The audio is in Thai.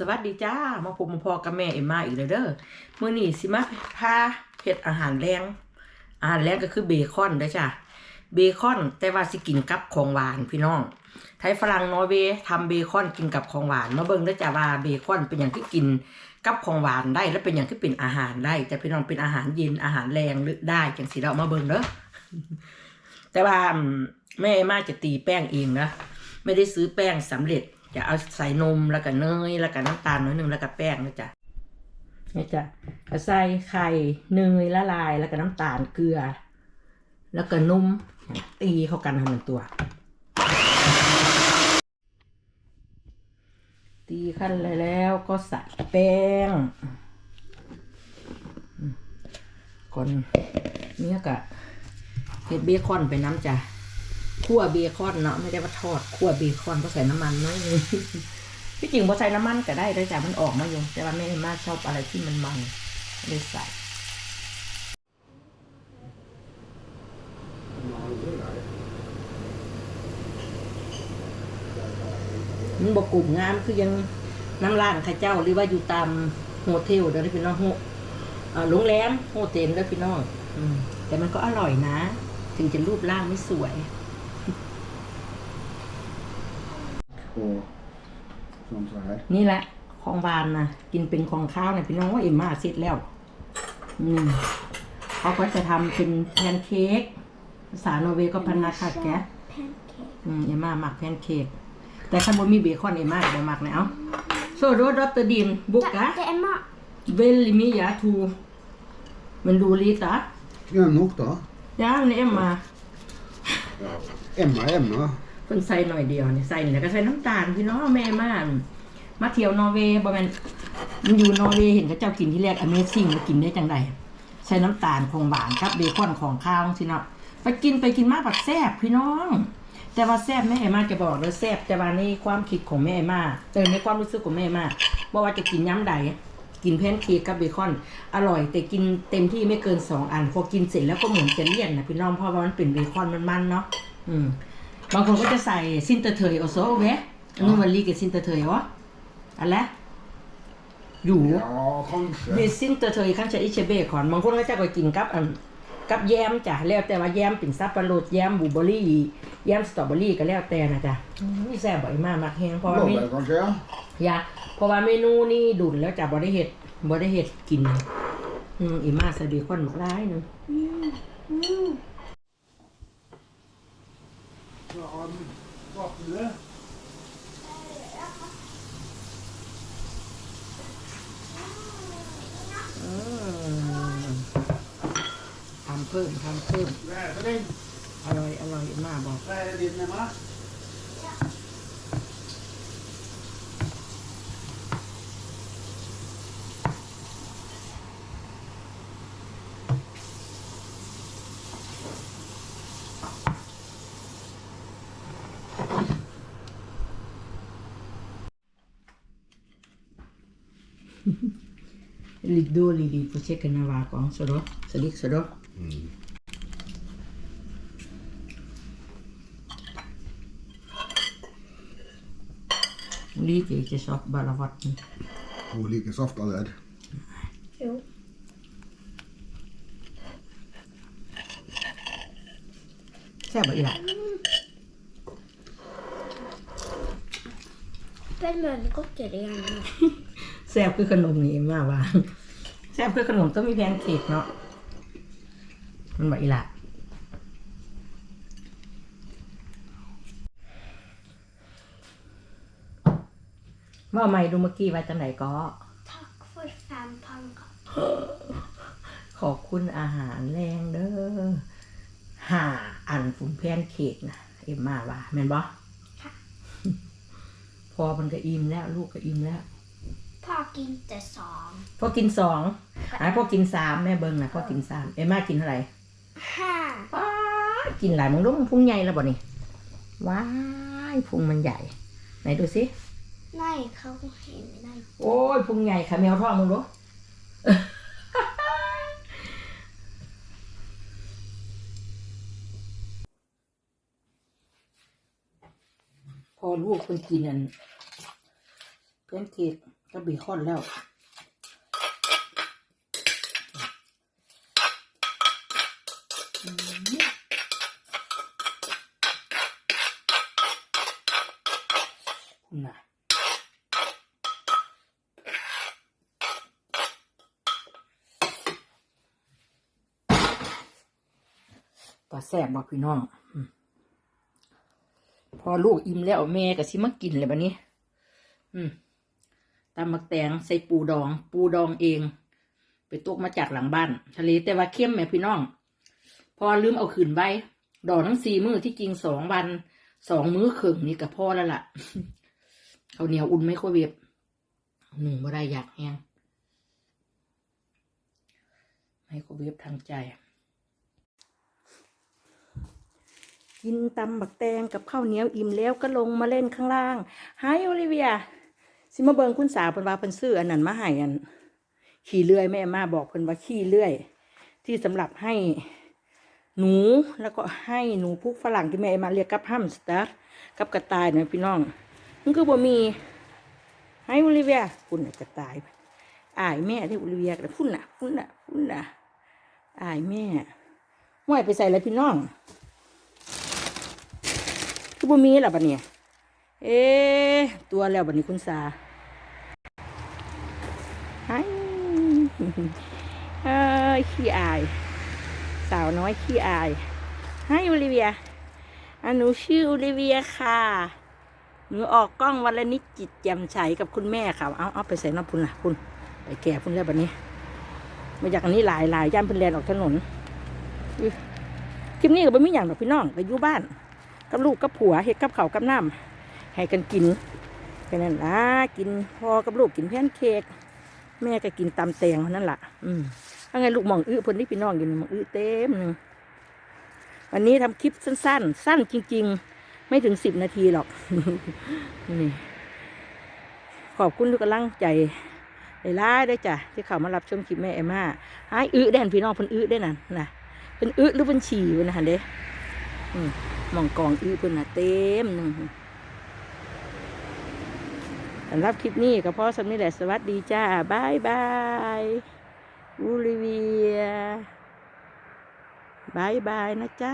สวัสดีจ้า มาพบมาพอกับแม่เอ็มมาอีกแล้วเด้อมื้อนี้สิมาพาเฮ็ดอาหารแรงอาหารแรงก็คือเบคอนเด้อจ้ะเบคอนแต่ว่าสิกินกับของหวานพี่น้อง ไทยฝรั่งนอร์เวย์ทำเบคอนกินกับของหวานมาเบิ่งเด้อจ้ะว่าเบคอนเป็นอย่างที่กินกับของหวานได้ และเป็นอย่างที่เป็นอาหารได้แต่พี่น้องเป็นอาหารเย็นอาหารแรงหรือได้จังสิเรามาเบิ่งเด้อแต่ว่าแม่เอมมาจะตีแป้งเองนะไม่ได้ซื้อแป้งสำเร็จ จะเอาใส่นมแล้วก็เนยแล้วก็น้ำตาลน้อยหนึ่งแล้วก็แป้งนะจ๊ะนี่จ้ะก็ใส่ไข่เนยละลายแล้วก็น้ำตาลเกลือ แล้วก็นมตีเข้ากันให้มันตัว ตีขั้นเลยแล้วก็ใส่แป้งก่อนเนี่ยกะเห็ดเบคอนไปน้ำจ้ะ คั่วเบคอนเนาะไม่ได้ว่าทอดคั่วเบคอนเพราะใส่น้ำมันน้อยนึงที่จริงพอใส่น้ำมันก็ได้ได้จากมันออกมาอยู่แต่ว่าแม่มาชอบอะไรที่มันมันเลยใส่มันบกกลุ่มงามคือยังน้ำร้านข้าเจ้าหรือว่าอยู่ตามโฮเทลเดี๋ยวพี่น้องโฮโรงแรมโฮเทลแล้วพี่น้องแต่มันก็อร่อยนะ ถึงจะรูปร่างไม่สวย Och som så här. นี่แหละของหวานนะกินเป็นของข้าวเนี่ยพี่น้องว่าเอ็มมาเสร็จแล้ว อืมเขาก็จะทำเป็นแพนเค้กภาษาโนอร์เวย์ก็พันนาคาแกะ pancake. อืมเอ็มมาหมักแพนเค้กแต่คันบ่มีเบคอนเอ็มมาบ่หมักเลยเอ้าโซโดดอตเตอร์ดินบุกกะ Det är mat. เวลลิมิยาทูมันดูลีตา Ja, nog då. ย่างนี่เอ็มมา Emma, Emma. เพิ่นใส่หน่อยเดียวเนี่ยใส่นี่แล้วก็ใส่น้ำตาลพี่น้องแม่มากมาเที่ยวนอร์เวย์บ่แม่นมันอยู่นอร์เวย์เห็นเขาเจ้ากินที่แรก Amazing มากินได้จังไดใส่น้ำตาลของหวานกับเบคอนของข้าวสิเนาะไปกินไปกินมากปักแซ่บพี่น้อง แต่ว่าแซ่บแม่เอมาจะบอกเลยแซ่บแต่ว่าในความคิดของแม่เอมาเออในความรู้สึกของแม่เอมาบ่ว่าจะกินย้ำใดกินแพนเค้กกับเบคอน อร่อย แต่กินเต็มที่ไม่เกินสองอัน พอกินเสร็จแล้วก็เหมือนจะเลี่ยนนะพี่น้องเพราะว่ามันเป็นเบคอนมันๆเนาะอืม บางคนก็จะใส่ซินเตอร์เทยโอโซเวะอันนู้นวันลีกับซินเตอร์เทยวะอะไรอยู่ Ja, มี kanske. ซินเตอร์เทยข้างจะอิเชเบคอนบางคนก็จะไปกินกับอันกับแยมจ้ะแล้วแต่ว่าแยมเป็นซับปะรดแยมบลูเบอร์รี่แยมสตรอเบอรี่ก็แล้วแต่นะจ๊ะนี่แซ่บบ่อยมากมักแฮงเพราะว่าเม Blåbär kanske, ja. ยาเพราะว่าเมนูนี่ดุนแล้วจ้ะบ่ได้เห็ดบ่ได้เห็ดกินอืมอีมาใส่เบคอนบักร้ายหนึง Mm. Vad vill du? อืมทำเพิ่มทำเพิ่มอร่อยอร่อยมากบอกอ สโดสลิกสโดลีกจะชอบบาลาวัต Hon är lika soft all rädd. Jo. แซ่บอีหละเป็นเหมือนก็เกลียดอย่างนี้ แซ่บคือขนมนี่มากว่าแซ่บคือขนมต้องมีแพนเค้กเนาะ มันบอกอีหละว่าไม่ดูเมื่อกี้ว่าจังไหนก็ Tack för fem pannkakor. ขอบคุณอาหารแรงเด้อหาอันฝุ่นแพนเค้กนะเอ็มมาว่าแม่นบ่ค่ะพอมันก็อิ่มแล้ว ลูกก็อิ่มแล้ว Pak inte som. พอกินสอง อะพอกินสามแม่เบิ้งนะพอกินสามเอ็มมากินเท่าไหร่ Här. ว้ายกินหลายมึงรู้มึงพุงใหญ่แล้วบ่นี่ว้ายพุงมันใหญ่ ไหนดูสิ Nej, kanske inte. โอ้ยพุงใหญ่ค่ะแมวท้องมึงรู้พอลูกคนกินอันแพนเค้กก็เบคอนแล้ว อืมคุณน่ะ ตาแซ่บบ่พี่น้อง พอลูกอิ่มแล้วแม่ก็สิมากินเลยบัดนี้ อืมตำมักแตงใส่ปูดอง ปูดองเอง ไปตกมาจากหลังบ้าน ทะเลแต่ว่าเข้มแม่พี่น้อง พอลืมเอาขืนไว้ ดอกทั้งสี่มือที่จริงสองวันสองมื้อครึ่งนี่ก็พอแล้วล่ะเขาวเหนียวอุ่นไมโครเวฟหนึ่งบ่ได้อยากแห้งไมโครเวฟทางใจ กินตำบักแตงกับข้าวเหนียวอิ่มแล้วก็ลงมาเล่นข้างล่างไฮโอลิเวียสิมาเบิงคุณสาวเพิ่นว่าเพิ่นซื้ออันนั้นมาให้อัน ขี่เลื่อยแม่มาบอกเพิ่นว่าขี่เลื่อย ที่สำหรับให้หนูแล้วก็ให้หนูพุกฝรั่งที่แม่มาเรียกกับฮัมสตอร์กับกระต่ายนะพี่น้องมันคือบ่มีให้โอลิเวียคุณกระต่ายอายแม่ที่โอลิเวียกันพุ่นน่ะพุ่นน่ะพุ่นน่ะอายแม่ห่วยไปใส่แล้วพี่น้อง บ่มีล่ะบัดเนี่ยเอ๊ะตัวแล้วบัดนี้คุณสาไอ้เอ้ยขี้อาย สาวน้อยขี้อายให้โอลิเวียอันหนูชื่อโอลิเวียค่ะหนูออกกล้องวันละนิดจิตแจ่มใสกับคุณแม่ค่ะเอาเอาไปใส่น้ำพุนล่ะคุณไปแก่พุนแล้วบัดนี้ มาจากอันนี้หลายหลายย่านเพิ่นแลนออกถนนคลิปนี้ก็บ่มีอย่างดอกพี่น้องไปอยู่บ้าน กับลูกกับผัวเฮ็ดกับเขากับน้ำให้กันกินแค่นั้นละกินพอกับลูกกินแพนเค้กแม่ก็กินตำแตงเท่านั้นละอืมถ้าไงลูกมองอื้อพ่นนี่พี่น้องอยู่นี่หมองอื้อเต็มหนึงวันนี้ทำคลิปสั้น ๆ สั้นจริง ๆ ไม่ถึงสิบนาทีหรอกนี่ขอบคุณทุกกำลังใจหลายๆด้วยจ้ะที่เข้ามารับชมคลิปแม่เอมมาหายอื้อแดนพี่น้องพ่นอื้อได้นั่นนะเพิ่นอื้อหรือเพิ่นฉี่เพิ่นนะหันเด้อ มองกองอื้อเพิ่นน่ะเต็มหนึ่งสำหรับคลิปนี้ก็พอสำนี้แหละสวัสดีจ้าบายบายบูลิเวียบายบายนะจ๊ะ